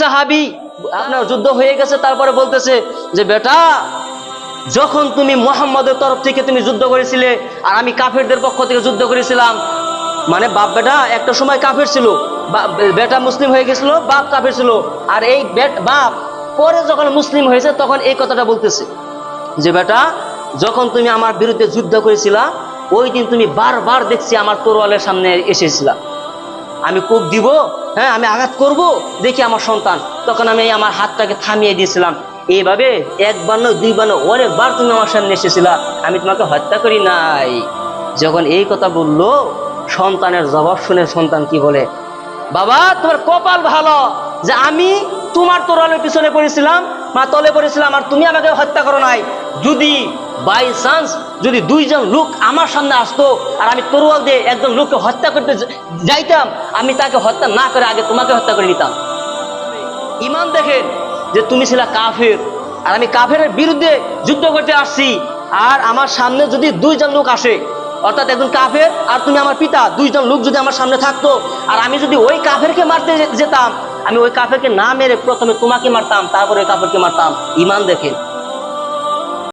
সাহাবি, আপনার যুদ্ধ হয়ে গেছে, তারপরে বলতেছে যে, বেটা, যখন তুমি মোহাম্মদের তরফ থেকে তুমি যুদ্ধ করেছিলে আর আমি কাফেরদের পক্ষ থেকে যুদ্ধ করেছিলাম মানে বাপ বেটা, একটা সময় কাফের ছিল বেটা মুসলিম হয়ে গেছিল, বাপ কাফের ছিল, আর এই বাপ পরে যখন মুসলিম হয়েছে, তখন এই কথাটা বলতেছে যে, বেটা, যখন তুমি আমার বিরুদ্ধে যুদ্ধ করেছিলা, ওই দিন তুমি বারবার দেখছি আমার তোরওয়ালের সামনে এসেছিলা। আমি কূপ দিব হ্যাঁ আমি আঘাত করব, দেখি আমার সন্তান। তখন আমি আমার হাতটাকে থামিয়ে দিয়েছিলাম। এইভাবে একবার নয় দুইবার নয় অনেকবার তুমি আমার সামনে এসেছিলা। আমি তোমাকে হত্যা করি নাই। যখন এই কথা বলল, সন্তানের জবাব শুনে সন্তান কি বলে? বাবা, তোমার কপাল ভালো যে আমি তোমার তোরালের পিছনে পড়েছিলাম, মা তলে পড়েছিলাম, আর তুমি আমাকে হত্যা করো নাই। যদি বাই চান্স যদি দুইজন লোক আমার সামনে আসতো আর আমি তরোয়াল দিয়ে একজন লোককে হত্যা করতে যাইতাম, আমি তাকে হত্যা না করে আগে তোমাকে হত্যা করে নিতাম। ইমান দেখেন যে তুমি ছিলা কাফের, আর আমি কাফের বিরুদ্ধে যুদ্ধ করতে আসছি। আর আমার সামনে যদি দুইজন লোক আসে, অর্থাৎ একজন কাফের আর তুমি আমার পিতা, দুইজন লোক যদি আমার সামনে থাকতো, আর আমি যদি ওই কাফেরকে মারতে যেতাম, আমি ওই কাফেরকে না মেরে প্রথমে তোমাকে মারতাম, তারপরে ওই কাফেরকে মারতাম। ইমান দেখেন